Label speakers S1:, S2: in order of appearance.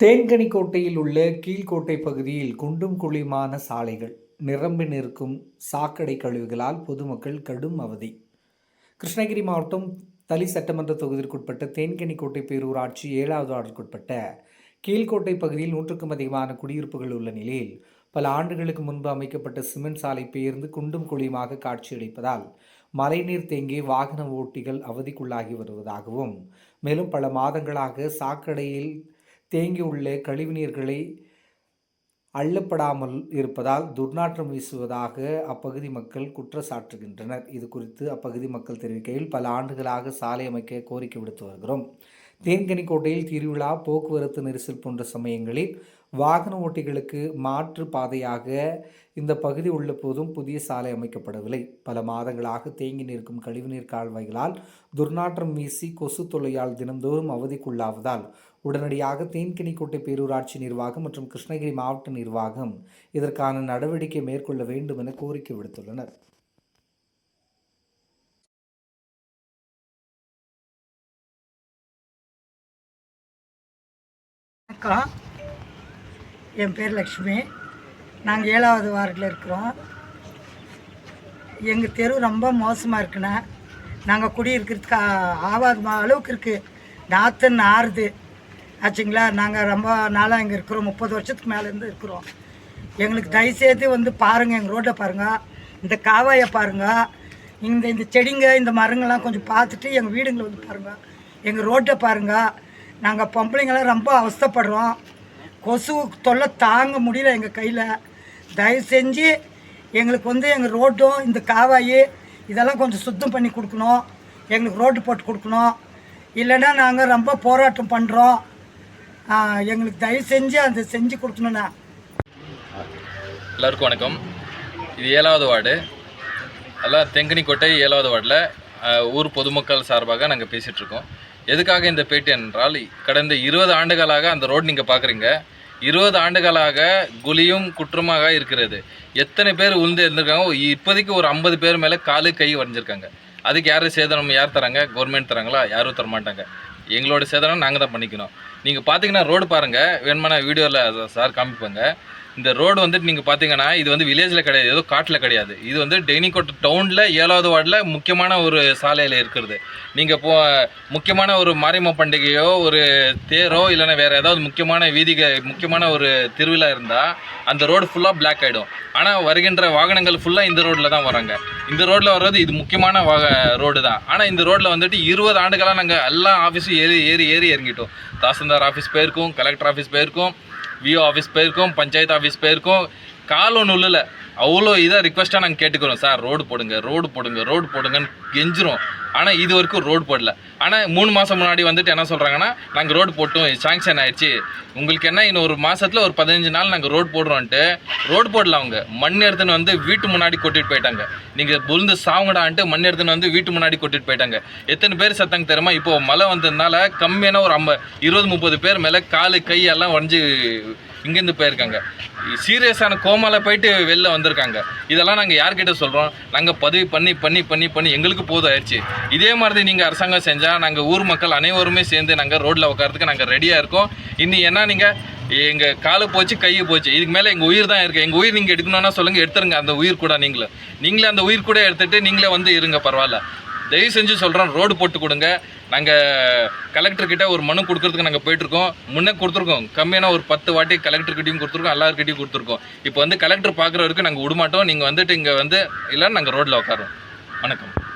S1: தேன்கனிக்கோட்டையில் உள்ள கீழ்கோட்டை பகுதியில் குண்டும் குழியுமான சாலைகள் நிரம்பி நிற்கும் சாக்கடை கழிவுகளால் பொதுமக்கள் கடும் அவதி. கிருஷ்ணகிரி மாவட்டம் தளி சட்டமன்ற தொகுதிக்குட்பட்ட தேன்கனிக்கோட்டை பேரூராட்சி ஏழாவது ஆண்டுக்குட்பட்ட கீழ்கோட்டை பகுதியில் நூற்றுக்கும் அதிகமான குடியிருப்புகள் உள்ள நிலையில் பல ஆண்டுகளுக்கு முன்பு அமைக்கப்பட்ட சிமெண்ட் சாலை பெயர்ந்து குண்டும் குழியுமாக காட்சியளிப்பதால் மழைநீர் தேங்கி வாகன ஓட்டிகள் அவதிக்குள்ளாகி வருவதாகவும் மேலும் பல மாதங்களாக சாக்கடையில் தேங்கியுள்ள கழிவுநீர்களை அள்ளப்படாமல் இருப்பதால் துர்நாற்றம் வீசுவதாக அப்பகுதி மக்கள் குற்றச்சாட்டுகின்றனர். இது குறித்து அப்பகுதி மக்கள் தெரிவிக்கையில் பல ஆண்டுகளாக சாலை அமைக்க கோரிக்கை விடுத்து வருகிறோம். தேன்கனிக்கோட்டையில் திருவிழா போக்குவரத்து நெரிசல் போன்ற சமயங்களில் வாகன ஓட்டிகளுக்கு மாற்று பாதையாக இந்த பகுதி உள்ள போதும் புதிய சாலை அமைக்கப்படவில்லை. பல மாதங்களாக தேங்கி நிற்கும் கழிவுநீர் கால்வாய்களால் துர்நாற்றம் வீசி கொசு தொல்லையால் தினந்தோறும் அவதிக்குள்ளாவதால் உடனடியாக தேன்கனிக்கோட்டை பேரூராட்சி நிர்வாகம் மற்றும் கிருஷ்ணகிரி மாவட்ட நிர்வாகம் இதற்கான நடவடிக்கை மேற்கொள்ள வேண்டும் என கோரிக்கை விடுத்துள்ளனர்.
S2: வணக்கம் என் பேர் லக்ஷ்மி. நாங்கள் ஏழாவது வார்டில் இருக்கிறோம். எங்கள் தெரு ரொம்ப மோசமாக இருக்குண்ணா. நாங்கள் குடியிருக்கிறதுக்கு ஆவாத அளவுக்கு இருக்குது நாற்று நாறுது ஆச்சுங்களா? நாங்கள் ரொம்ப நாளாக இங்கே இருக்கிறோம். முப்பது வருஷத்துக்கு மேலேருந்து இருக்கிறோம். எங்களுக்கு தயவுசெய்து வந்து பாருங்கள் எங்கள் ரோட்டை பாருங்கள் இந்த காவாயை பாருங்கள் இந்த இந்த செடிங்க இந்த மரங்கள்லாம் கொஞ்சம் பார்த்துட்டு எங்கள் வீடுங்களை வந்து பாருங்கள் எங்கள் ரோட்டை பாருங்கள் நாங்கள் பொம்பளைங்களாம் ரொம்ப அவஸ்தைப்படுறோம். கொசு தொல்லை தாங்க முடியல எங்கள் கையில். தயவு செஞ்சு எங்களுக்கு வந்து எங்கள் ரோட்டும் இந்த காவாயி இதெல்லாம் கொஞ்சம் சுத்தம் பண்ணி கொடுக்கணும். எங்களுக்கு ரோட்டு போட்டு கொடுக்கணும். இல்லைன்னா நாங்கள் ரொம்ப போராட்டம் பண்ணுறோம் எங்களுக்கு தயவு செஞ்சு அதை செஞ்சு கொடுக்கணுண்ணா
S3: எல்லாருக்கும் வணக்கம். இது ஏழாவது வார்டு. எல்லாம் தெங்கனிக்கோட்டை ஏழாவது வார்டில் ஊர் பொதுமக்கள் சார்பாக நாங்கள் பேசிகிட்ருக்கோம் எதுக்காக இந்த பேட்டி என்றால் கடந்த இருபது ஆண்டுகளாக அந்த ரோடு நீங்கள் பார்க்குறீங்க இருபது ஆண்டுகளாக குழியும் குற்றமாக இருக்கிறது. எத்தனை பேர் உளுந்து இருந்திருக்காங்க? இப்போதைக்கு ஒரு ஐம்பது பேர் மேலே காலு கை வரைஞ்சிருக்காங்க அதுக்கு யார் சேதனம் யார் தராங்க? கவர்மெண்ட் தராங்களா? யாரும் தர மாட்டாங்க. எங்களோட சேதனம் நாங்கள் தான் பண்ணிக்கணும். நீங்கள் பார்த்தீங்கன்னா ரோடு பாருங்கள் வேணுமான வீடியோவில் சார் காமிப்பாங்க. இந்த ரோடு வந்துட்டு நீங்கள் பார்த்தீங்கன்னா இது வந்து வில்லேஜில் கிடையாது ஏதோ காட்டில் கிடையாது. இது வந்து டெய்னிக்கோட்டை டவுனில் ஏழாவது வார்டில் முக்கியமான ஒரு சாலையில் இருக்கிறது. நீங்கள் போ முக்கியமான ஒரு மாரியம்ம பண்டிகையோ ஒரு தேரோ இல்லைன்னா வேறு ஏதாவது முக்கியமான வீதிக முக்கியமான ஒரு திருவிழா இருந்தால் அந்த ரோடு ஃபுல்லாக பிளாக் ஆகிடும் ஆனால் வருகின்ற வாகனங்கள் ஃபுல்லாக இந்த ரோட்டில் தான் வராங்க. இந்த ரோட்டில் வர்றது இது முக்கியமான வாக ரோடு தான். ஆனால் இந்த ரோட்டில் வந்துட்டு இருபது ஆண்டுகளாக நாங்கள் எல்லா ஆஃபீஸும் ஏறி ஏறி ஏறி இறங்கிட்டோம். தாசில்தார் ஆஃபீஸ் போயிருக்கோம் கலெக்டர் ஆஃபீஸ் போயிருக்கோம். விஓ ஆஃபீஸ் போயிருக்கோம் பஞ்சாயத்து ஆஃபீஸ் போயிருக்கோம். கால் ஒன்றும் இல்லைல்ல அவ்வளோ இதாக ரிக்வஸ்ட்டாக நாங்கள் கேட்டுக்கிறோம். சார் ரோடு போடுங்க ரோடு போடுங்க ரோடு போடுங்கன்னு கெஞ்சிரும் ஆனால் இது வரைக்கும் ரோடு போடல. ஆனால் மூணு மாதம் முன்னாடி வந்துட்டு என்ன சொல்கிறாங்கன்னா நாங்கள் ரோடு போட்டோம் சாங்ஷன் ஆயிடுச்சு. உங்களுக்கு என்ன இன்னும் ஒரு மாதத்தில் ஒரு பதினஞ்சு நாள் நாங்கள் ரோடு போடுறோன்ட்டு ரோடு போடல அவங்க. மண் எடுத்துன்னு வந்து வீட்டு முன்னாடி கொட்டிட்டு போயிட்டாங்க. நீங்கள் புழுந்து சாவுங்கடான்ட்டு மண் எடுத்துன்னு வந்து வீட்டு முன்னாடி கொட்டிட்டு போயிட்டாங்க. எத்தனை பேர் சத்தாங்க தெரியுமா? இப்போ மழை வந்ததுனால கம்மியான ஒரு ஐம்ப இருபது முப்பது பேர் மேலே காலு கை எல்லாம் உடஞ்சி இங்கேருந்து போயிருக்காங்க. சீரியஸான கோமாவில் போயிட்டு வெளில வந்திருக்காங்க. இதெல்லாம் நாங்கள் யார்கிட்ட சொல்கிறோம் நாங்கள் பதிவு பண்ணி பண்ணி பண்ணி பண்ணி எங்களுக்கு போதும் ஆயிடுச்சு. இதே மாதிரி நீங்கள் அரசாங்கம் செஞ்சால் நாங்கள் ஊர் மக்கள் அனைவருமே சேர்ந்து நாங்கள் ரோட்டில் உட்காரத்துக்கு நாங்கள் ரெடியாக இருக்கோம். இன்னி என்ன நீங்கள் எங்கள் காலு போச்சு கை போச்சு. இதுக்கு மேலே எங்கள் உயிர் தான் இருக்குது எங்கள் உயிர் நீங்கள் எடுக்கணும்னா சொல்லுங்கள் எடுத்துருங்க அந்த உயிர் கூட நீங்களும் நீங்களே அந்த உயிர் கூட எடுத்துகிட்டு நீங்களே வந்து இருங்க பரவாயில்ல. தயவு செஞ்சு சொல்கிறோம் ரோடு போட்டு கொடுங்க. நாங்கள் கலெக்டர்கிட்ட ஒரு மனு கொடுக்கறதுக்கு நாங்கள் போயிட்டுருக்கோம். முன்னே கொடுத்துருக்கோம். கம்மியான ஒரு பத்து வாட்டி கலெக்டர்கிட்டையும் கொடுத்துருக்கோம் எல்லாருக்கிட்டையும் கொடுத்துருக்கோம். இப்போ வந்து கலெக்டர் பார்க்குற வரைக்கும் நாங்கள் விடமாட்டோம். நீங்கள் வந்துட்டு இங்கே வந்து இல்லைன்னா நாங்கள் ரோட்டில் உட்காரோம் வணக்கம்.